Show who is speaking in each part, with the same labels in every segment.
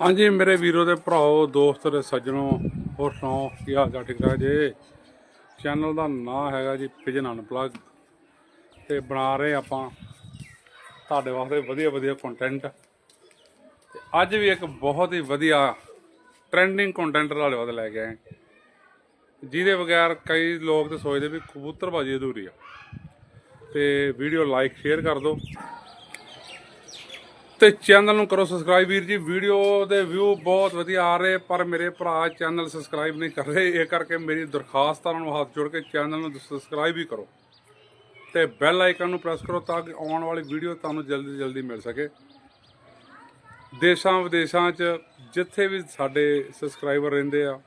Speaker 1: ਹਾਂਜੀ, ਮੇਰੇ ਵੀਰੋ ਦੇ ਭਰਾਓ, ਦੋਸਤ ਤੇ ਸੱਜਣੋ, ਹੋਰ ਸੁਣਾਓ, ਕੀ ਹਾਲ ਚਾਲ, ਠੀਕ ਠਾਕ ਜੇ? ਚੈਨਲ ਦਾ ਨਾਮ ਹੈਗਾ ਜੀ ਪਿਜਨ ਅਨਪਲੱਗ ਤੇ ਬਣਾ ਰਹੇ ਆਪਾਂ ਤੁਹਾਡੇ ਵਾਸਤੇ ਵਧੀਆ ਵਧੀਆ ਕੰਟੈਂਟ ਤੇ ਅੱਜ ਵੀ ਇੱਕ ਬਹੁਤ ਹੀ ਵਧੀਆ ਟ੍ਰੈਂਡਿੰਗ ਕੰਟੈਂਟ ਤੁਹਾਡੇ ਵਾਸਤੇ ਲੈ ਕੇ ਆਏ ਜਿਹਦੇ ਬਗੈਰ ਕਈ ਲੋਕ ਤਾਂ ਸੋਚਦੇ ਵੀ ਕਬੂਤਰਬਾਜੀ ਅਧੂਰੀ ਆ। ਤੇ ਵੀਡੀਓ ਲਾਈਕ ਸ਼ੇਅਰ ਕਰ ਦਿਓ। ਤੇ ਚੈਨਲ ਨੂੰ ਕਰੋ ਸਬਸਕ੍ਰਾਈਬ ਵੀਰ ਜੀ। ਵੀਡੀਓ ਦੇ ਵਿਊ ਬਹੁਤ ਵਧੀਆ ਆ ਰਹੇ, ਪਰ ਮੇਰੇ ਭਰਾ ਚੈਨਲ ਸਬਸਕ੍ਰਾਈਬ ਨਹੀਂ ਕਰ ਰਹੇ। ਇਹ ਕਰਕੇ ਮੇਰੀ ਦਰਖਾਸਤ ਆ ਉਹਨਾਂ ਨੂੰ ਹੱਥ ਜੋੜ ਕੇ ਚੈਨਲ ਨੂੰ ਸਬਸਕ੍ਰਾਈਬ ਵੀ ਕਰੋ। ਤੇ ਬੈਲ ਆਈਕਨ ਨੂੰ ਪ੍ਰੈਸ ਕਰੋ ਤਾਂ ਕਿ ਆਉਣ ਵਾਲੀ ਵੀਡੀਓ ਤੁਹਾਨੂੰ ਜਲਦੀ ਜਲਦੀ ਮਿਲ ਸਕੇ। ਦੇਸ਼ਾਂ ਵਿਦੇਸ਼ਾਂ 'ਚ ਜਿੱਥੇ ਵੀ ਸਾਡੇ ਸਬਸਕ੍ਰਾਈਬਰ ਰਹਿੰਦੇ ਆ,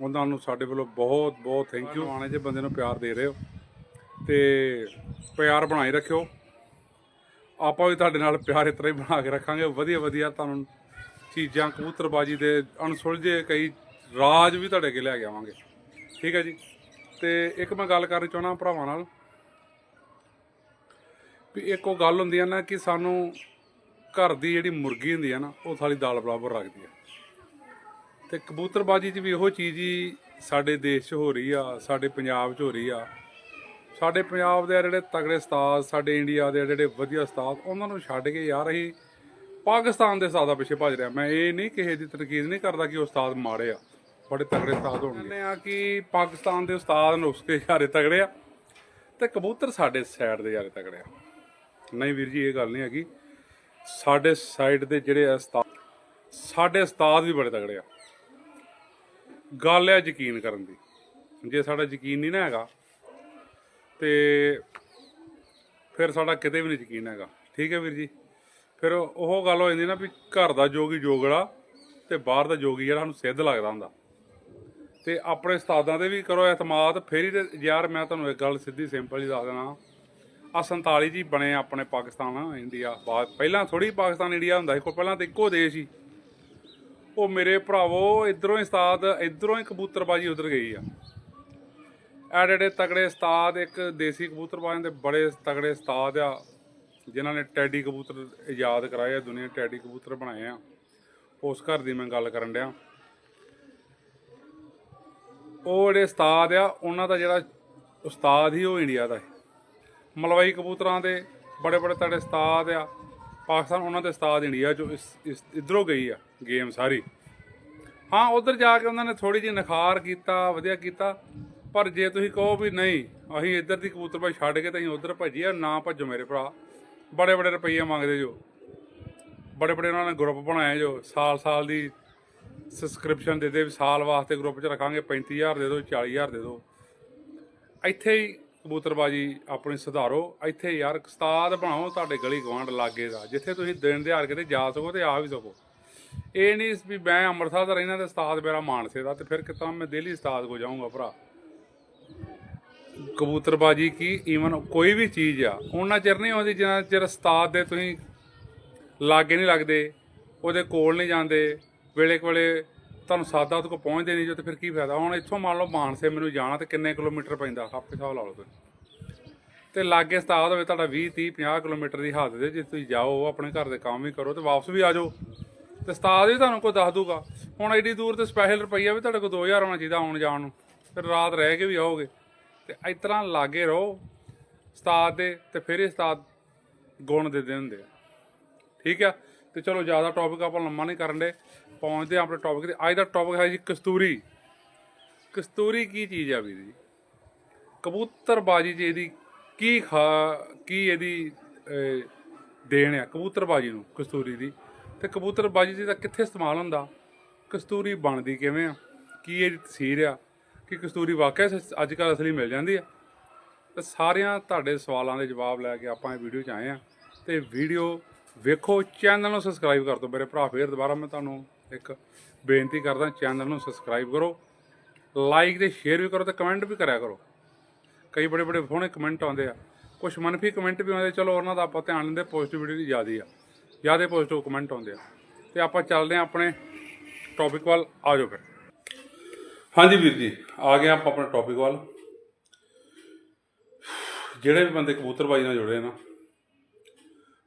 Speaker 1: ਉਹਨਾਂ ਨੂੰ ਸਾਡੇ ਵੱਲੋਂ ਬਹੁਤ ਬਹੁਤ ਥੈਂਕ ਯੂ ਆਣੇ ਜੇ ਬੰਦੇ ਨੂੰ ਪਿਆਰ ਦੇ ਰਹੇ ਹੋ ਤੇ ਪਿਆਰ ਬਣਾਈ ਰੱਖਿਓ। ਆਪਾਂ ਵੀ ਤੁਹਾਡੇ ਨਾਲ ਪਿਆਰ ਇਸ ਤਰ੍ਹਾਂ ਹੀ ਬਣਾ ਕੇ ਰੱਖਾਂਗੇ। ਵਧੀਆ ਵਧੀਆ ਤੁਹਾਨੂੰ ਚੀਜ਼ਾਂ, ਕਬੂਤਰਬਾਜੀ ਦੇ ਅਣਸੁਲਝੇ ਕਈ ਰਾਜ ਵੀ ਤੁਹਾਡੇ ਅੱਗੇ ਲੈ ਕੇ ਆਵਾਂਗੇ। ਠੀਕ ਹੈ ਜੀ? ਤੇ ਇੱਕ ਮੈਂ ਗੱਲ ਕਰਨੀ ਚਾਹਣਾ ਭਰਾਵਾਂ ਨਾਲ ਵੀ ਇੱਕ ਉਹ ਗੱਲ ਹੁੰਦੀ ਹੈ ਨਾ ਕਿ ਸਾਨੂੰ ਘਰ ਦੀ ਜਿਹੜੀ ਮੁਰਗੀ ਹੁੰਦੀ ਆ ਨਾ, ਉਹ ਸਾਲੀ ਦਾਲ ਬਰਾਬਰ ਰੱਖਦੀ ਹੈ ਤੇ ਕਬੂਤਰਬਾਜੀ 'ਚ ਵੀ ਇਹੋ ਚੀਜ਼ ਹੀ ਸਾਡੇ ਦੇਸ਼ 'ਚ ਹੋ ਰਹੀ ਆ, ਸਾਡੇ ਪੰਜਾਬ 'ਚ ਹੋ ਰਹੀ ਆ। ਸਾਡੇ ਪੰਜਾਬ ਦੇ ਜਿਹੜੇ ਤਗੜੇ ਉਸਤਾਦ ਸਾਡੇ ਇੰਡੀਆ ਦੇ ਜਿਹੜੇ ਵਧੀਆ ਉਸਤਾਦ ਉਹਨਾਂ ਨੂੰ ਛੱਡ ਕੇ ਯਾਰ ਅਸੀਂ ਪਾਕਿਸਤਾਨ ਦੇ ਉਸਤਾਦਾਂ ਪਿੱਛੇ ਭੱਜ ਰਿਹਾ ਮੈਂ ਇਹ ਨਹੀਂ ਕਿਸੇ ਦੀ ਤਨਕੀਦ ਨਹੀਂ ਕਰਦਾ ਕਿ ਉਸਤਾਦ ਮਾੜੇ ਆ ਬੜੇ ਤਗੜੇ ਉਸਤਾਦ ਹੋਣਗੇ। ਕਹਿੰਦੇ ਆ ਕਿ ਪਾਕਿਸਤਾਨ ਦੇ ਉਸਤਾਦ ਨੁਸਖੇ ਯਾਰੇ ਤਗੜੇ ਆ ਤੇ ਕਬੂਤਰ ਸਾਡੇ ਸਾਈਡ ਦੇ ਯਾਰੇ ਤਗੜੇ ਆ। ਨਹੀਂ ਵੀਰ ਜੀ ਇਹ ਗੱਲ ਨਹੀਂ ਹੈਗੀ। ਸਾਡੇ ਸਾਈਡ ਦੇ ਜਿਹੜੇ ਉਸਤਾਦ ਸਾਡੇ ਉਸਤਾਦ ਵੀ ਬੜੇ ਤਗੜੇ ਆ। ਗੱਲ ਹੈ ਯਕੀਨ ਕਰਨ ਦੀ। ਜੇ ਸਾਡਾ ਯਕੀਨ ਨਹੀਂ ਨਾ ਹੈਗਾ ਤੇ ਫਿਰ ਸਾਡਾ ਕਿਤੇ ਵੀ ਨਹੀਂ ਯਕੀਨ ਹੈਗਾ। ਠੀਕ ਹੈ ਵੀਰ ਜੀ? ਫਿਰ ਉਹ ਗੱਲ ਹੋ ਜਾਂਦੀ ਨਾ ਵੀ ਘਰ ਦਾ ਜੋਗੀ ਜੋਗੜਾ ਤੇ ਬਾਹਰ ਦਾ ਜੋਗੀ ਜਿਹੜਾ ਸਾਨੂੰ ਸਿੱਧ ਲੱਗਦਾ ਹੁੰਦਾ। ਤੇ ਆਪਣੇ ਉਸਤਾਦਾਂ ਤੇ ਵੀ ਕਰੋ ਇਤਮਾਦ, ਫੇਰ ਹੀ ਤੇ ਯਾਰ ਮੈਂ ਤੁਹਾਨੂੰ ਇੱਕ ਗੱਲ ਸਿੱਧੀ ਸਿੰਪਲ ਹੀ ਦੱਸ ਦੇਣਾ ਆ 47 ਜੀ ਬਣੇ ਆਪਣੇ ਪਾਕਿਸਤਾਨ, ਇੰਡੀਆ, ਬਾਅਦ ਪਹਿਲਾਂ ਥੋੜੀ ਪਾਕਿਸਤਾਨ, ਇੰਡੀਆ ਹੁੰਦਾ ਸੀ ਕੋਲ ਪਹਿਲਾਂ ਤਾਂ ਇੱਕੋ ਦੇਸ਼ ਸੀ। ਉਹ ਮੇਰੇ ਭਰਾਵੋ, ਇਧਰੋਂ ਹੀ ਉਸਤਾਦ, ਇਧਰੋਂ ਹੀ ਕਬੂਤਰਬਾਜੀ ਉਧਰ ਗਈ ਆ। ਐਡੇ ਐਡੇ ਤਗੜੇ ਉਸਤਾਦ ਇੱਕ ਦੇਸੀ ਕਬੂਤਰ ਕਬੂਤਰਬਾਜ਼ਾਂ ਦੇ ਬੜੇ ਤਗੜੇ ਉਸਤਾਦ ਆ, ਜਿਨ੍ਹਾਂ ਨੇ ਟੈਡੀ ਕਬੂਤਰ ਇਜਾਦ ਕਰਾਏ ਆ, ਦੁਨੀਆ ਟੈਡੀ ਕਬੂਤਰ ਬਣਾਏ ਆ। ਉਸ ਘਰ ਦੀ ਮੈਂ ਗੱਲ ਕਰਨ ਡਿਆ। ਉਹ ਜਿਹੜੇ ਉਸਤਾਦ ਆ, ਉਹਨਾਂ ਦਾ ਜਿਹੜਾ ਉਸਤਾਦ ਹੀ ਉਹ ਇੰਡੀਆ ਦਾ ਹੈ ਮਲਵਈ ਕਬੂਤਰਾਂ ਦੇ ਬੜੇ ਬੜੇ ਤਗੜੇ ਉਸਤਾਦ ਆ। ਪਾਕਿਸਤਾਨ ਉਹਨਾਂ ਦੇ ਉਸਤਾਦ ਇੰਡੀਆ ਚੋਂ ਇਸ ਇਸ, ਇਧਰੋਂ ਗਈ ਆ, ਗੇਮ ਸਾਰੀ। ਹਾਂ, ਉਧਰ ਜਾ ਕੇ ਉਹਨਾਂ ਨੇ ਥੋੜੀ ਜਿਹੀ ਨਖਾਰ ਕੀਤਾ, ਵਧੀਆ ਕੀਤਾ। ਪਰ ਜੇ ਤੁਸੀਂ ਕਹੋ ਵੀ ਨਹੀਂ, ਅਸੀਂ ਇੱਧਰ ਦੀ ਕਬੂਤਰਬਾਜ਼ੀ ਛੱਡ ਕੇ ਤਾਂ ਅਸੀਂ ਉੱਧਰ ਭੱਜੀਏ, ਨਾ ਭੱਜੋ ਮੇਰੇ ਭਰਾ। ਬੜੇ ਬੜੇ ਰੁਪਈਏ ਮੰਗਦੇ ਜੋ। ਬੜੇ ਬੜੇ ਉਹਨਾਂ ਨੇ ਗਰੁੱਪ ਬਣਾਏ ਜੋ। ਸਾਲ ਸਾਲ ਦੀ ਸਬਸਕ੍ਰਿਪਸ਼ਨ ਦੇ ਦੇ ਵੀ ਸਾਲ ਵਾਸਤੇ ਗਰੁੱਪ 'ਚ ਰੱਖਾਂਗੇ 35000 ਦੇ ਦਿਓ 40000 ਦੇ ਦਿਓ। ਇੱਥੇ ਹੀ ਕਬੂਤਰਬਾਜੀ ਆਪਣੀ ਸੁਧਾਰੋ। ਇੱਥੇ ਯਾਰ ਉਸਤਾਦ ਬਣਾਓ, ਤੁਹਾਡੇ ਗਲੀ ਗਵਾਂਢ ਲਾਗੇ ਦਾ। ਜਿੱਥੇ ਤੁਸੀਂ ਦਿਨ ਦਿਹਾੜ ਕਿਤੇ ਜਾ ਸਕੋ ਤੇ ਆ ਵੀ ਸਕੋ। ਇਹ ਨਹੀਂ ਵੀ ਮੈਂ ਅੰਮ੍ਰਿਤਸਰ ਦਾ ਰਹਿਣਾ ਤੇ ਉਸਤਾਦ ਮੇਰਾ ਮਾਨਸੇ ਦਾ ਤੇ ਫਿਰ ਕਿਤਾ ਮੈਂ ਦਿੱਲੀ ਉਸਤਾਦ ਕੋ ਜਾਊਂਗਾ ਭਰਾ? ਕਬੂਤਰਬਾਜੀ ਕੀ ਈਵਨ ਕੋਈ ਵੀ ਚੀਜ਼ ਆ, ਉਹਨਾਂ ਚਿਰ ਨਹੀਂ ਆਉਂਦੀ, ਜਿੰਨਾ ਚਿਰ ਉਸਤਾਦ ਦੇ ਤੁਸੀਂ ਲਾਗੇ ਨਹੀਂ ਲੱਗਦੇ, ਉਹਦੇ ਕੋਲ ਨਹੀਂ ਜਾਂਦੇ, ਵੇਲੇ ਕੋਲੇ ਤੁਹਾਨੂੰ ਸਾਦਾ ਉਹਦੇ ਕੋਲ ਪਹੁੰਚਦੇ ਨਹੀਂ, ਜੋ ਤੇ ਫਿਰ ਕੀ ਫਾਇਦਾ? ਹੁਣ ਇੱਥੋਂ ਮੰਨ ਲਓ ਮਾਨਸੇ ਮੈਨੂੰ ਜਾਣਾ ਤੇ ਕਿੰਨੇ ਕਿਲੋਮੀਟਰ ਪੈਂਦਾ, ਆਪੇ ਹਿਸਾਬ ਲਾ ਲਓ ਤੁਸੀਂ। ਤੇ ਲਾਗੇ ਉਸਤਾਦ ਹੋਵੇ ਤੁਹਾਡਾ 20 30 50 ਕਿਲੋਮੀਟਰ ਦੀ ਹੱਦ ਦੇ ਜੇ ਤੁਸੀਂ ਜਾਓ ਆਪਣੇ ਘਰ ਦੇ ਕੰਮ ਵੀ ਕਰੋ ਤੇ ਵਾਪਸ ਵੀ ਆ ਜਾਓ। ਤੇ ਉਸਤਾਦ ਵੀ ਤੁਹਾਨੂੰ ਕੋਈ ਦੱਸ ਦੂਗਾ ਹੁਣ ਐਡੀ ਦੂਰ ਤੇ ਸਪੈਸ਼ਲ ਰੁਪਈਆ ਵੀ ਤੁਹਾਡੇ ਕੋਲ 2000 ਹੋਣਾ ਚਾਹੀਦਾ ਆਉਣ ਜਾਣ ਨੂੰ। ਫਿਰ ਰਾਤ ਰਹਿ ਕੇ ਵੀ ਆਓਗੇ। ਤੇ ਇਸ ਤਰ੍ਹਾਂ ਲਾਗੇ ਰਹੋ, ਉਸਤਾਦ ਦੇ, ਤੇ ਫਿਰ ਹੀ ਉਸਤਾਦ ਗੁਣ ਦਿੰਦੇ ਹੁੰਦੇ ਆ। ਠੀਕ ਆ? ਤੇ ਚਲੋ ਜ਼ਿਆਦਾ ਟੌਪਿਕ ਆਪਾਂ ਲੰਮਾ ਨਹੀਂ ਕਰਨ ਦੇ, ਪਹੁੰਚਦੇ ਹਾਂ ਆਪਣੇ ਟੌਪਿਕ ਤੇ। ਅੱਜ ਦਾ ਟੌਪਿਕ ਹੈ ਜੀ ਕਸਤੂਰੀ। ਕਸਤੂਰੀ ਕੀ ਚੀਜ਼ ਆ ਵੀਰ ਜੀ? ਕਬੂਤਰਬਾਜੀ 'ਚ ਇਹਦੀ ਕੀ ਖਾ, ਕੀ ਇਹਦੀ ਦੇਣ ਆ ਕਬੂਤਰਬਾਜੀ ਨੂੰ, ਕਸਤੂਰੀ ਦੀ? ਤੇ ਕਬੂਤਰਬਾਜੀ 'ਚ ਦਾ ਕਿੱਥੇ ਇਸਤੇਮਾਲ ਹੁੰਦਾ? ਕਸਤੂਰੀ ਬਣਦੀ ਕਿਵੇਂ ਆ? ਕੀ ਇਹਦੀ ਤਸੀਰ ਆ? ਕਿ ਕਸਤੂਰੀ ਵਾਕਿਆ ਅੱਜ ਕੱਲ੍ਹ ਅਸਲੀ ਮਿਲ ਜਾਂਦੀ ਆ। ਤੇ ਸਾਰਿਆਂ ਤੁਹਾਡੇ ਸਵਾਲਾਂ ਦੇ ਜਵਾਬ ਲੈ ਕੇ ਆਪਾਂ ਇਹ ਵੀਡੀਓ 'ਚ ਆਏ ਆ। ਤੇ ਵੀਡੀਓ ਵੇਖੋ, ਚੈਨਲ ਨੂੰ ਸਬਸਕ੍ਰਾਈਬ ਕਰ ਦਿਓ ਮੇਰੇ ਭਰਾ, ਫੇਰ ਦੁਬਾਰਾ ਮੈਂ ਤੁਹਾਨੂੰ ਇੱਕ ਬੇਨਤੀ ਕਰਦਾ, ਚੈਨਲ ਨੂੰ ਸਬਸਕ੍ਰਾਈਬ ਕਰੋ। ਲਾਈਕ ਤੇ ਸ਼ੇਅਰ ਵੀ ਕਰੋ ਤੇ ਕਮੈਂਟ ਵੀ ਕਰਿਆ ਕਰੋ। ਕਈ ਬੜੇ ਬੜੇ ਸੋਹਣੇ ਕਮੈਂਟ ਆਉਂਦੇ ਆ। ਕੁਝ ਮਨਫੀ ਕਮੈਂਟ ਵੀ ਆਉਂਦੇ, ਚਲੋ ਉਹਨਾਂ ਦਾ ਆਪਾਂ ਧਿਆਨ ਦਿੰਦੇ ਪੋਜ਼ਿਟਿਵ ਦੀ ਜ਼ਿਆਦਾ ਆ। ਜ਼ਿਆਦਾ ਪੋਜ਼ਿਟਿਵ ਕਮੈਂਟ ਆਉਂਦੇ ਆ। ਤੇ ਆਪਾਂ ਚੱਲਦੇ ਆ ਆਪਣੇ ਟੌਪਿਕ ਵੱਲ, ਆ ਜਾਓ ਫਿਰ। ਹਾਂਜੀ ਵੀਰ ਜੀ, ਆ ਗਏ ਆਪਾਂ ਆਪਣੇ ਟੌਪਿਕ ਵੱਲ। ਜਿਹੜੇ ਵੀ ਬੰਦੇ ਕਬੂਤਰਬਾਜੀ ਨਾਲ ਜੁੜੇ ਨਾ,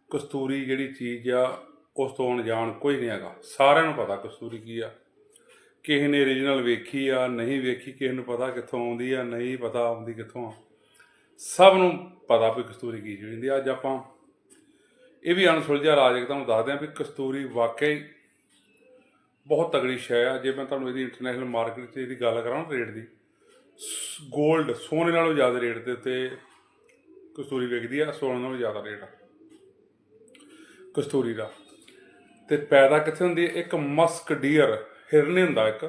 Speaker 1: ਕਸਤੂਰੀ ਜਿਹੜੀ ਚੀਜ਼ ਆ, ਉਸ ਤੋਂ ਅਣਜਾਣ ਕੋਈ ਨਹੀਂ ਹੈਗਾ। ਸਾਰਿਆਂ ਨੂੰ ਪਤਾ ਕਸਤੂਰੀ ਕੀ ਆ। ਕਿਸੇ ਨੇ ਓਰੀਜਨਲ ਵੇਖੀ ਆ, ਨਹੀਂ ਵੇਖੀ, ਕਿਸੇ ਨੂੰ ਪਤਾ ਕਿੱਥੋਂ ਆਉਂਦੀ ਆ, ਨਹੀਂ ਪਤਾ ਆਉਂਦੀ ਕਿੱਥੋਂ ਆ। ਸਭ ਨੂੰ ਪਤਾ ਵੀ ਕਸਤੂਰੀ ਕੀ ਚੀਜ਼ ਹੁੰਦੀ ਆ। ਅੱਜ ਆਪਾਂ ਇਹ ਵੀ ਅਣਸੁਲਝਿਆ ਰਾਜ ਹੈ ਤੁਹਾਨੂੰ ਦੱਸਦੇ ਆ ਵੀ ਕਸਤੂਰੀ ਵਾਕਈ ਬਹੁਤ ਤਗੜੀ ਸ਼ੈ ਆ। ਜੇ ਮੈਂ ਤੁਹਾਨੂੰ ਇਹਦੀ ਇੰਟਰਨੈਸ਼ਨਲ ਮਾਰਕੀਟ 'ਚ ਇਹਦੀ ਗੱਲ ਕਰਾਂ ਨਾ ਰੇਟ ਦੀ 골ਡ ਸੋਨੇ ਨਾਲੋਂ ਜ਼ਿਆਦਾ ਰੇਟ ਦੇ ਉੱਤੇ ਕਸਤੂਰੀ ਵਿਕਦੀ ਆ, ਸੋਨੇ ਨਾਲੋਂ ਜ਼ਿਆਦਾ ਰੇਟ ਆ। ਕਸਤੂਰੀ ਦਾ। ਤੇ ਪੈਦਾ ਕਿੱਥੇ ਹੁੰਦੀ ਹੈ ਇੱਕ ਮਸਕ ਡੀਅਰ ਹਿਰਨ ਹੁੰਦਾ ਇੱਕ।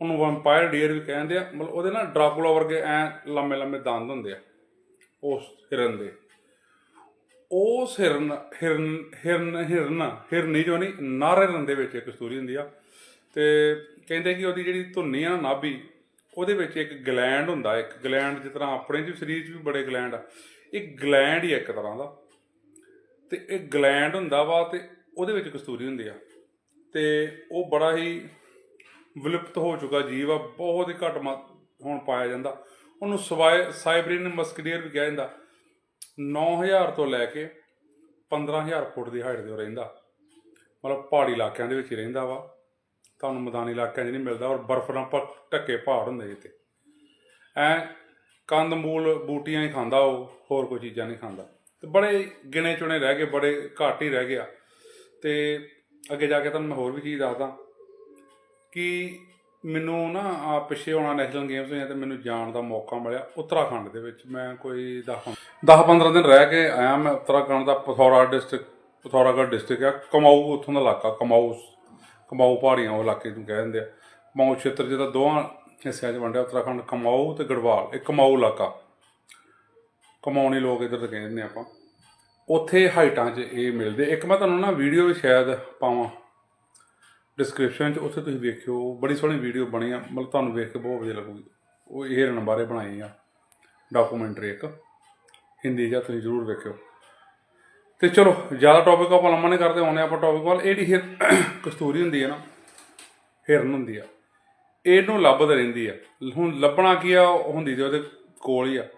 Speaker 1: ਉਹਨੂੰ ਵੈਂਪਾਇਰ ਡੀਅਰ ਵੀ ਕਹਿੰਦੇ ਆ, ਮਤਲਬ ਉਹਦੇ ਨਾਲ ਡਰਾਕੂਲਾ ਵਰਗੇ ਐ ਲੰਮੇ ਲੰਮੇ ਦੰਦ ਹੁੰਦੇ ਆ, ਉਸ ਹਿਰਨ ਦੇ। ਉਸ ਹਿਰਨ ਹਿਰਨ ਹਿਰਨ ਹਿਰਨ, ਹਿਰਨੀ ਜੋ ਨਹੀਂ ਨਰ ਹਿਰਨ ਦੇ ਵਿੱਚ ਇੱਕ ਕਸਤੂਰੀ ਹੁੰਦੀ ਆ। ਤੇ ਕਹਿੰਦੇ ਕਿ ਉਹਦੀ ਜਿਹੜੀ ਧੁੰਨੀ ਆ ਨਾਭੀ, ਉਹਦੇ ਵਿੱਚ ਇੱਕ ਗਲੈਂਡ ਹੁੰਦਾ, ਇੱਕ ਗਲੈਂਡ ਜਿਸ ਤਰ੍ਹਾਂ ਆਪਣੇ ਜੀ ਸਰੀਰ 'ਚ ਵੀ ਬੜੇ ਗਲੈਂਡ ਆ। ਇਹ ਗਲੈਂਡ ਹੀ ਆ ਇੱਕ ਤਰ੍ਹਾਂ ਦਾ। ਤੇ ਇਹ ਗਲੈਂਡ ਹੁੰਦਾ ਵਾ ਤੇ ਉਹਦੇ ਵਿੱਚ ਕਸਤੂਰੀ ਹੁੰਦੀ ਆ। ਤੇ ਉਹ ਬੜਾ ਹੀ ਵਿਲੁਪਤ ਹੋ ਚੁੱਕਾ ਜੀਵ ਆ, ਬਹੁਤ ਹੀ ਘੱਟ ਮਾ- ਹੁਣ ਪਾਇਆ ਜਾਂਦਾ। ਉਹਨੂੰ ਸਵਾਏ ਸਾਈਬਰੀਨ ਮਸਕਡੀਅਰ ਵੀ ਕਿਹਾ ਜਾਂਦਾ। 9000 ਤੋਂ ਲੈ ਕੇ 15000 ਫੁੱਟ ਦੀ ਹਾਈਟ ਤੇ ਉਹ ਰਹਿੰਦਾ। ਮਤਲਬ ਪਹਾੜੀ ਇਲਾਕਿਆਂ ਦੇ ਵਿੱਚ ਹੀ ਰਹਿੰਦਾ ਵਾ। ਤੁਹਾਨੂੰ ਮੈਦਾਨੀ ਇਲਾਕਿਆਂ 'ਚ ਨਹੀਂ ਮਿਲਦਾ ਔਰ ਬਰਫ਼ ਨਾਲ ਪ- ਢੱਕੇ ਪਹਾੜ ਹੁੰਦੇ ਜਿੱਤੇ ਐ ਕੰਦ, ਮੂਲ, ਬੂਟੀਆਂ ਹੀ ਖਾਂਦਾ ਉਹ, ਹੋਰ ਕੋਈ ਚੀਜ਼ਾਂ ਨਹੀਂ ਖਾਂਦਾ। ਤੇ ਬੜੇ ਗਿਣੇ ਚੁਣੇ ਰਹਿ ਗਏ, ਬੜੇ ਘੱਟ ਹੀ ਰਹਿ ਗਿਆ। ਤੇ ਅੱਗੇ ਜਾ ਕੇ ਤੁਹਾਨੂੰ ਮੈਂ ਹੋਰ ਵੀ ਚੀਜ਼ ਦੱਸਦਾ ਕਿ ਮੈਨੂੰ ਨਾ ਆ ਪਿੱਛੇ ਹੋਣਾ ਨੈਸ਼ਨਲ ਗੇਮਸ ਹੋਈਆਂ ਤੇ ਮੈਨੂੰ ਜਾਣ ਦਾ ਮੌਕਾ ਮਿਲਿਆ ਉੱਤਰਾਖੰਡ ਦੇ ਵਿੱਚ। ਮੈਂ ਕੋਈ 10 10 15 ਦਿਨ ਰਹਿ ਕੇ ਆਇਆ ਮੈਂ ਉੱਤਰਾਖੰਡ ਦਾ ਪਥੌਰਾ ਡਿਸਟ੍ਰਿਕਟ ਪਥੌਰਾਗੜ੍ਹ ਡਿਸਟ੍ਰਿਕਟ ਆ। ਕਮਾਊ, ਉੱਥੋਂ ਦਾ ਇਲਾਕਾ, ਕਮਾਊ ਕਮਾਊ ਪਹਾੜੀਆਂ ਉਹ ਇਲਾਕੇ ਨੂੰ ਕਹਿ ਦਿੰਦੇ ਆ। ਕਮਾਊ ਖੇਤਰ ਜਿਹਦਾ ਦੋਵਾਂ ਹਿੱਸਿਆਂ 'ਚ ਵੰਡਿਆ ਉੱਤਰਾਖੰਡ, ਕਮਾਊ ਤੇ ਗੜਵਾਲ, ਇਹ ਕਮਾਊ ਇਲਾਕਾ। ਕਮਾਉਣੀ ਲੋਕ ਇੱਧਰ ਤੇ ਕਹਿੰਦੇ ਨੇ ਆਪਾਂ। ਉੱਥੇ ਹਾਈਟਾਂ 'ਚ ਇਹ ਮਿਲਦੇ। ਇੱਕ ਮੈਂ ਤੁਹਾਨੂੰ ਨਾ ਵੀਡੀਓ ਸ਼ਾਇਦ ਪਾਵਾਂ। ਡਿਸਕ੍ਰਿਪਸ਼ਨ 'ਚ ਉੱਥੇ ਤੁਸੀਂ ਵੇਖਿਓ, ਬੜੀ ਸੋਹਣੀ ਵੀਡੀਓ ਬਣੀ ਆ, ਮਤਲਬ ਤੁਹਾਨੂੰ ਵੇਖ ਕੇ ਬਹੁਤ ਵਧੀਆ ਲੱਗੂਗੀ। ਉਹ ਇਹ ਹਿਰਨ ਬਾਰੇ ਬਣਾਈ ਆ ਡਾਕੂਮੈਂਟਰੀ ਇੱਕ। ਹਿੰਦੀ 'ਚ ਤੁਸੀਂ ਜ਼ਰੂਰ ਵੇਖਿਓ। ਤੇ ਚਲੋ, ਜ਼ਿਆਦਾ ਟੌਪਿਕ ਆਪਾਂ ਲੰਮਾ ਨਹੀਂ ਕਰਦੇ ਆਉਂਦੇ ਆਪਾਂ ਟੌਪਿਕ ਵੱਲ। ਇਹ ਹਿਰ ਕਸਤੂਰੀ ਹੁੰਦੀ ਹੈ ਨਾ, ਹਿਰਨ ਹੁੰਦੀ ਆ। ਇਹਨੂੰ ਲੱਭਦਾ ਰਹਿੰਦੀ ਆ। ਹੁਣ ਲੱਭਣਾ ਕੀ ਆ, ਉਹ ਹੁੰਦੀ ਤੇ ਉਹਦੇ ਕੋਲ ਹੀ ਆ।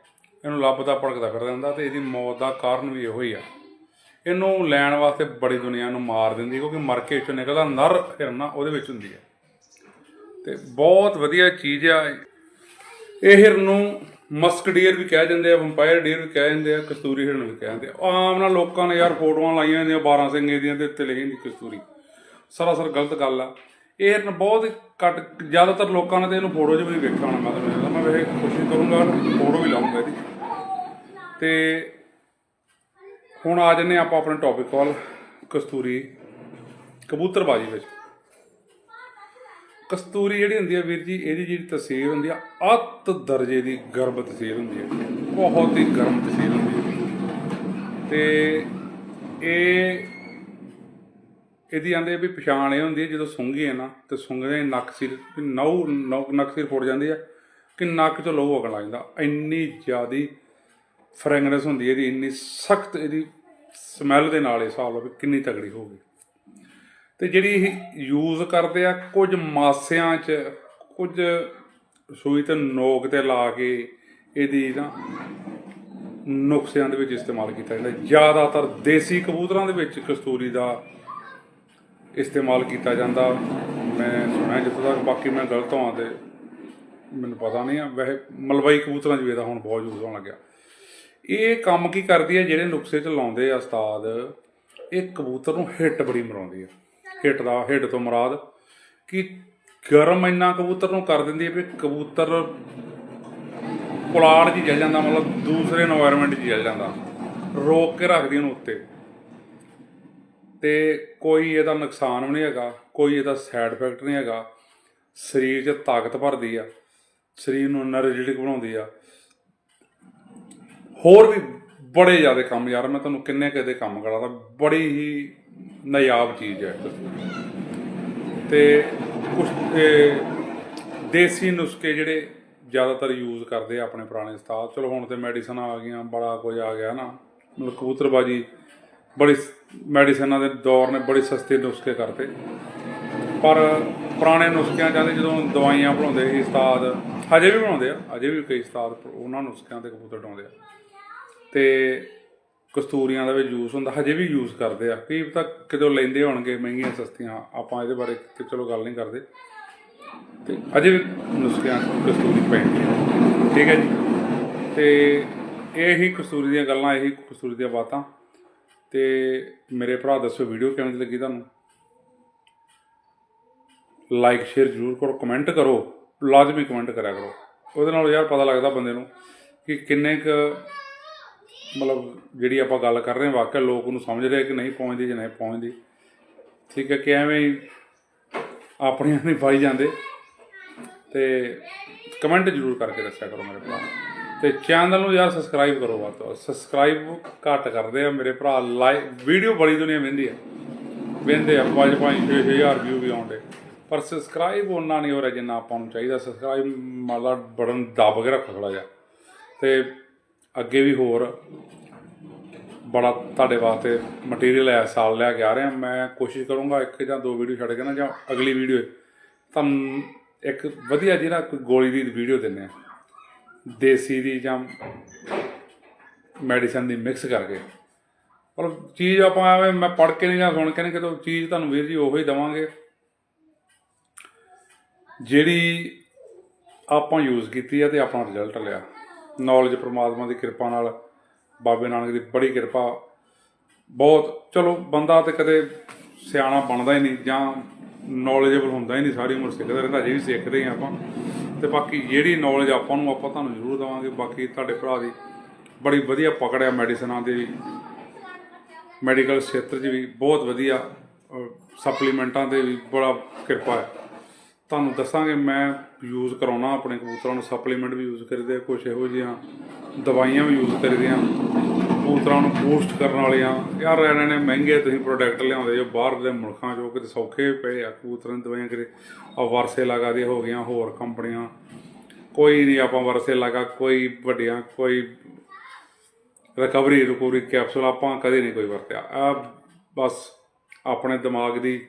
Speaker 1: ਇਹਨੂੰ ਲੱਭਦਾ ਭੜਕਦਾ ਫਿਰਦਾ ਰਹਿੰਦਾ ਤੇ ਇਹਦੀ ਮੌਤ ਦਾ ਕਾਰਨ ਵੀ ਇਹੋ ਹੀ ਆ। ਇਹਨੂੰ ਲੈਣ ਵਾਸਤੇ ਬੜੀ ਦੁਨੀਆ ਨੂੰ ਮਾਰ ਦਿੰਦੀ ਕਿਉਂਕਿ ਮਰ ਕੇ ਵਿੱਚੋਂ ਨਿਕਲਦਾ, ਨਰ ਹਿਰਨ ਆ ਉਹਦੇ ਵਿੱਚ ਹੁੰਦੀ ਹੈ। ਤੇ ਬਹੁਤ ਵਧੀਆ ਚੀਜ਼ ਆ। ਇਹ ਹਿਰਨ ਨੂੰ ਮਸਕ ਡੀਅਰ ਵੀ ਕਹਿ ਜਾਂਦੇ ਆ, ਵੈਂਪਾਇਰ ਡੀਅਰ ਵੀ ਕਹਿ ਜਾਂਦੇ ਆ, ਕਸਤੂਰੀ ਹਿਰਨ ਵੀ ਕਹਿ ਜਾਂਦੇ ਆ। ਆਮ ਨਾਲ ਲੋਕਾਂ ਨੇ ਯਾਰ ਫੋਟੋਆਂ ਲਾਈਆਂ ਹੁੰਦੀਆਂ 12 ਸਿੰਘੇ ਦੀਆਂ ਦੇ ਉੱਤੇ ਲਿਖੀ ਹੁੰਦੀ ਕਸਤੂਰੀ। ਸਰਾਸਰ ਗਲਤ ਗੱਲ ਆ। ਇਹ ਹਿਰਨ ਬਹੁਤ ਘੱਟ, ਜ਼ਿਆਦਾਤਰ ਲੋਕਾਂ ਨੇ ਤੇ ਇਹਨੂੰ ਫੋਟੋ 'ਚ ਵੀ ਵੇਖਿਆ ਹੋਣਾ, ਮੈਂ ਤਾਂ ਮੈਂ ਵੈਸੇ ਕੋਸ਼ਿਸ਼ ਕਰੂੰਗਾ ਫੋਟੋ ਵੀ ਲਾਉਂਗਾ ਇਹਦੀ। ਤੇ ਹੁਣ ਆ ਜੰਨੇ ਆਪਾਂ ਆਪਣੇ ਟੌਪਿਕ ਵੱਲ, ਕਸਤੂਰੀ ਕਬੂਤਰਬਾਜੀ ਵਿੱਚ। ਕਸਤੂਰੀ ਜਿਹੜੀ ਹੁੰਦੀ ਹੈ ਵੀਰ ਜੀ, ਇਹਦੀ ਜਿਹੜੀ ਤਸਵੀਰ ਹੁੰਦੀ ਆ, ਅੱਤ ਦਰਜੇ ਦੀ ਗਰਮ ਤਸਵੀਰ ਹੁੰਦੀ ਹੈ ਬਹੁਤ ਹੀ ਗਰਮ ਤਸਵੀਰ ਹੁੰਦੀ ਹੈ ਤੇ ਇਹ, ਇਹਦੀ ਆਂਦੇ ਵੀ ਪਛਾਣ ਇਹ ਹੁੰਦੀ ਹੈ ਜਦੋਂ ਸੁੰਘੀ ਹੈ ਨਾ, ਤੇ ਸੁੰਘਦੇ ਨੱਕ ਸਿਰ, ਵੀ ਨਹੁ ਨੱਕ ਸਿਰ ਫੁੱਟ ਜਾਂਦੀ ਹੈ ਕਿ ਨੱਕ ਚੋਂ ਲਹੂ ਵਗਣ ਲੱਗ ਜਾਂਦਾ। ਇੰਨੀ ਜ਼ਿਆਦੀ ਫ੍ਰੈਗਨੈਂਸ ਹੁੰਦੀ ਇਹਦੀ, ਇੰਨੀ ਸਖਤ ਇਹਦੀ ਸਮੈਲ ਦੇ ਨਾਲ ਇਹ ਹਿਸਾਬ ਲਓ ਵੀ ਕਿੰਨੀ ਤਗੜੀ ਹੋਊਗੀ ਤੇ ਜਿਹੜੀ ਇਹ ਯੂਜ਼ ਕਰਦੇ ਆ, ਕੁਝ ਮਾਸਿਆਂ 'ਚ, ਕੁਝ ਸੂਈ ਤੇ ਨੋਕ ਤੇ ਲਾ ਕੇ ਇਹਦੀ ਨਾ ਨੁਕਸਿਆਂ ਦੇ ਵਿੱਚ ਇਸਤੇਮਾਲ ਕੀਤਾ ਜਾਂਦਾ। ਜ਼ਿਆਦਾਤਰ ਦੇਸੀ ਕਬੂਤਰਾਂ ਦੇ ਵਿੱਚ ਕਸਤੂਰੀ ਦਾ ਇਸਤੇਮਾਲ ਕੀਤਾ ਜਾਂਦਾ। ਮੈਂ ਸੁਣਿਆ ਜਿੱਥੋਂ ਤੱਕ, ਬਾਕੀ ਮੈਂ ਗਲਤ ਹਾਂ ਤੇ ਮੈਨੂੰ ਪਤਾ ਨਹੀਂ ਆ। ਵੈਸੇ ਮਲਵਾਈ ਕਬੂਤਰਾਂ 'ਚ ਵੀ ਇਹਦਾ ਹੁਣ ਬਹੁਤ ਯੂਜ਼ ਹੋਣ ਲੱਗਿਆ। ਇਹ ਕੰਮ ਕੀ ਕਰਦੀ ਹੈ? ਜਿਹੜੇ ਨੁਕਸੇ 'ਚ ਲਾਉਂਦੇ ਆ ਉਸਤਾਦ, ਇਹ ਕਬੂਤਰ ਨੂੰ ਹਿੱਟ ਬੜੀ ਮਰਾਉਂਦੀ ਹੈ ਹਿੱਟ ਦਾ, ਹਿੱਟ ਤੋਂ ਮਰਾਦ ਕਿ ਗਰਮ ਇੰਨਾ ਕਬੂਤਰ ਨੂੰ ਕਰ ਦਿੰਦੀ ਹੈ ਵੀ ਕਬੂਤਰ ਪੁਲਾੜ 'ਚ ਜਲ ਜਾਂਦਾ, ਮਤਲਬ ਦੂਸਰੇ এনवायरमेंट 'ਚ ਜਲ ਜਾਂਦਾ। ਰੋਕ ਕੇ ਰੱਖਦੀ ਉਹਨੂੰ ਉੱਤੇ। ਤੇ ਕੋਈ ਇਹਦਾ ਨੁਕਸਾਨ ਵੀ ਨਹੀਂ ਹੈਗਾ, ਕੋਈ ਇਹਦਾ ਸਾਈਡ ਇਫੈਕਟ ਨਹੀਂ ਹੈਗਾ। ਸਰੀਰ 'ਚ ਤਾਕਤ ਭਰਦੀ ਆ। ਸਰੀਰ ਨੂੰ એનર્ਜੈਟਿਕ ਬਣਾਉਂਦੀ ਆ। ਹੋਰ ਵੀ ਬੜੇ ਜ਼ਿਆਦਾ ਕੰਮ ਯਾਰ, ਮੈਂ ਤੁਹਾਨੂੰ ਕਿੰਨੇ ਕਦੇ ਕੰਮ ਕਰਾਦਾ, ਬੜੀ ਹੀ ਨਾਯਾਬ ਚੀਜ਼ ਹੈ। ਤੇ ਕੁਝ ਦੇਸੀ ਨੁਸਖੇ ਜਿਹੜੇ ਜ਼ਿਆਦਾਤਰ ਯੂਜ਼ ਕਰਦੇ ਆ ਆਪਣੇ ਪੁਰਾਣੇ ਉਸਤਾਦ। ਚਲੋ ਹੁਣ ਤੇ ਮੈਡੀਸਨ ਆ ਗਈਆਂ, ਬੜਾ ਕੁਝ ਆ ਗਿਆ ਨਾ। ਮਤਲਬ ਕਬੂਤਰਬਾਜੀ, ਬੜੀ ਮੈਡੀਸਨਾਂ ਦੇ ਦੌਰ ਨੇ ਬੜੇ ਸਸਤੇ ਨੁਸਖੇ ਕਰਤੇ। ਪਰ ਪੁਰਾਣੇ ਨੁਸਖਿਆਂ ਜਾਂਦੇ ਜਦੋਂ ਦਵਾਈਆਂ ਬਣਾਉਂਦੇ ਸੀ ਉਸਤਾਦ, ਹਜੇ ਵੀ ਬਣਾਉਂਦੇ ਆ, ਹਜੇ ਵੀ ਕਈ ਉਸਤਾਦ ਉਹਨਾਂ ਨੁਸਖਿਆਂ ਤੇ ਕਬੂਤਰ ਡਾਉਂਦੇ ਆ। ਤੇ ਕਸਤੂਰੀਆਂ ਦਾ ਵੀ ਯੂਜ਼ ਹੁੰਦਾ, ਹਜੇ ਵੀ ਯੂਜ਼ ਕਰਦੇ ਆ। ਕੀ ਪਤਾ ਕਿਦੋਂ ਲੈਂਦੇ ਹੋਣਗੇ, ਮਹਿੰਗੀਆਂ, ਸਸਤੀਆਂ, ਆਪਾਂ ਇਹਦੇ ਬਾਰੇ ਤੇ ਚਲੋ ਗੱਲ ਨਹੀਂ ਕਰਦੇ। ਤੇ ਅਜੇ ਵੀ ਨੁਸਖਿਆਂ ਕਸਤੂਰੀ ਪੈਂਦੀ ਹੈ ਠੀਕ ਹੈ ਜੀ। ਤੇ ਇਹ ਹੀ ਕਸਤੂਰੀ ਦੀਆਂ ਗੱਲਾਂ, ਇਹੀ ਕਸਤੂਰੀ ਦੀਆਂ ਬਾਤਾਂ। ਤੇ ਮੇਰੇ ਭਰਾ ਦੱਸੋ ਵੀਡੀਓ ਕਿਵੇਂ ਦੀ ਲੱਗੀ ਤੁਹਾਨੂੰ? ਲਾਈਕ ਸ਼ੇਅਰ ਜ਼ਰੂਰ ਕਰੋ ਕਮੈਂਟ ਕਰੋ। ਲਾਜ਼ਮੀ ਕਮੈਂਟ ਕਰਿਆ ਕਰੋ। ਉਹਦੇ ਨਾਲ ਯਾਰ ਪਤਾ ਲੱਗਦਾ ਬੰਦੇ ਨੂੰ ਕਿ ਕਿੰਨੇ ਕੁ ਮਤਲਬ ਜਿਹੜੀ ਆਪਾਂ ਗੱਲ ਕਰ ਰਹੇ ਹਾਂ, ਵਾਕਿਆ ਲੋਕ ਉਹਨੂੰ ਸਮਝ ਰਹੇ ਕਿ ਨਹੀਂ ਪਹੁੰਚਦੀ ਜਾਂ ਨਹੀਂ ਪਹੁੰਚਦੀ। ਠੀਕ ਹੈ ਕਿ ਐਵੇਂ ਹੀ ਆਪਣੀਆਂ ਨਹੀਂ ਪਾਈ ਜਾਂਦੇ। ਤੇ ਕਮੈਂਟ ਜ਼ਰੂਰ ਕਰਕੇ ਦੱਸਿਆ ਕਰੋ ਮੇਰੇ ਭਰਾ। ਤੇ ਚੈਨਲ ਨੂੰ ਯਾਰ ਸਬਸਕ੍ਰਾਈਬ ਕਰੋ ਵੱਧ ਤੋਂ ਵੱਧ। ਸਬਸਕ੍ਰਾਈਬ ਘੱਟ ਕਰਦੇ ਆ ਮੇਰੇ ਭਰਾ। ਲਾਈਵ ਵੀਡੀਓ ਬੜੀ ਦੁਨੀਆ ਵੇਂਦੀ ਆ। ਵੇਂਦੇ ਆ 5 5 6 6000 ਵਿਊ ਵੀ ਆਉਂਦੇ। ਪਰ ਸਬਸਕ੍ਰਾਈਬ ਉਹਨਾਂ ਨਹੀਂ ਹੋ ਰਿਹਾ ਜਿੰਨਾ ਆਪਾਂ ਨੂੰ ਚਾਹੀਦਾ। ਸਬਸਕ੍ਰਾਈਬ ਮਾਲਾ ਬਟਨ ਦੱਬ ਕੇ ਰੱਖੋ ਥੋੜਾ ਜਿਹਾ। ਤੇ ਅੱਗੇ ਵੀ ਹੋਰ ਬੜਾ ਤੁਹਾਡੇ ਵਾਸਤੇ ਮਟੀਰੀਅਲ ਐ ਸਾਲ ਲਿਆ ਕੇ ਆ ਰਿਹਾ ਮੈਂ ਕੋਸ਼ਿਸ਼ ਕਰੂੰਗਾ ਇੱਕ ਜਾਂ ਦੋ ਵੀਡੀਓ ਛੱਡ ਕੇ ਨਾ, ਜਾਂ ਅਗਲੀ ਵੀਡੀਓ ਤੁਹਾਨੂੰ ਇੱਕ ਵਧੀਆ ਜਿਹੜਾ ਕੋਈ ਗੋਲੀ ਦੀ ਵੀਡੀਓ ਦਿੰਨੇ ਆ ਦੇਸੀ ਦੀ ਜਾਂ ਮੈਡੀਸਨ ਦੀ ਮਿਕਸ ਕਰਕੇ। ਪਰ ਚੀਜ਼ ਆਪਾਂ ਐਵੇਂ ਮੈਂ ਪੜ੍ਹ ਕੇ ਨਹੀਂ ਜਾਂ ਸੁਣ ਕੇ ਨਹੀਂ, ਕਿਤੋਂ ਚੀਜ਼ ਤੁਹਾਨੂੰ ਵੀਰ ਜੀ ਉਹੋ ਹੀ ਦਵਾਂਗੇ। ਜਿਹੜੀ ਆਪਾਂ ਯੂਜ਼ ਕੀਤੀ ਹੈ ਤੇ ਆਪਣਾ ਰਿਜ਼ਲਟ ਲਿਆ। ਨੌਲੇਜ ਪ੍ਰਮਾਤਮਾ ਦੀ ਕਿਰਪਾ ਨਾਲ ਬਾਬੇ ਨਾਨਕ ਦੀ ਬੜੀ ਕਿਰਪਾ। ਬਹੁਤ, ਚਲੋ, ਬੰਦਾ ਤੇ ਕਦੇ ਸਿਆਣਾ ਬਣਦਾ ਹੀ ਨਹੀਂ ਜਾਂ ਨੌਲੇਜੇਬਲ ਹੁੰਦਾ ਹੀ ਨਹੀਂ, ਸਾਰੀ ਉਮਰ ਸਿੱਖਦਾ ਰਹਿੰਦਾ ਜੇ ਵੀ ਸਿੱਖਦੇ ਹਾਂ ਆਪਾਂ। ਤੇ ਬਾਕੀ ਜਿਹੜੀ ਨੌਲੇਜ ਆਪਾਂ ਨੂੰ, ਆਪਾਂ ਤੁਹਾਨੂੰ ਜ਼ਰੂਰ ਦਵਾਂਗੇ। ਬਾਕੀ ਤੁਹਾਡੇ ਭਰਾ ਦੀ ਬੜੀ ਵਧੀਆ ਪਕੜਿਆ ਮੈਡੀਸਨਾਂ ਮੈਡੀਸਨਾਂ ਵੀ। ਮੈਡੀਕਲ ਖੇਤਰ 'ਚ ਵੀ ਬਹੁਤ ਵਧੀਆ ਸਪਲੀਮੈਂਟਾਂ ਦੇ ਵੀ ਬੜਾ ਕਿਰਪਾ ਹੈ। ਤੁਹਾਨੂੰ ਦੱਸਾਂਗੇ, ਮੈਂ ਯੂਜ਼ ਕਰਾਉਣਾ ਆਪਣੇ ਕਬੂਤਰਾਂ ਨੂੰ ਸਪਲੀਮੈਂਟ ਵੀ ਯੂਜ਼ ਕਰਦੇ ਆ ਕੁਝ ਇਹੋ ਜਿਹੀਆਂ ਦਵਾਈਆਂ ਵੀ ਯੂਜ਼ ਕਰਦੇ ਆ ਕਬੂਤਰਾਂ ਨੂੰ ਬੂਸਟ ਕਰਨ ਵਾਲੀਆਂ। ਯਾਰ, ਇਹਨਾਂ ਨੇ ਮਹਿੰਗੇ ਤੁਸੀਂ ਪ੍ਰੋਡਕਟ ਲਿਆਉਂਦੇ ਜੋ ਬਾਹਰ ਦੇ ਮੁਲਕਾਂ ਚੋਂ ਕਿਤੇ ਸੌਖੇ ਪਏ ਆ, ਕਬੂਤਰਾਂ ਦੀ ਦਵਾਈਆਂ ਕਿਤੇ ਆ ਵਰਸੇ ਲਗਾ ਦੇ ਹੋ ਗਈਆਂ, ਹੋਰ ਕੰਪਨੀਆਂ। ਕੋਈ ਨਹੀਂ ਆਪਾਂ ਵਰਸੇ ਲਗਾ ਕੋਈ ਵੱਡੀਆਂ, ਕੋਈ ਰਿਕਵਰੀ ਰਿਕਵਰੀ ਕੈਪਸੂਲ ਆਪਾਂ ਕਦੇ ਨਹੀਂ ਕੋਈ ਵਰਤਿਆ। ਆ ਬਸ ਆਪਣੇ ਦਿਮਾਗ ਦੀ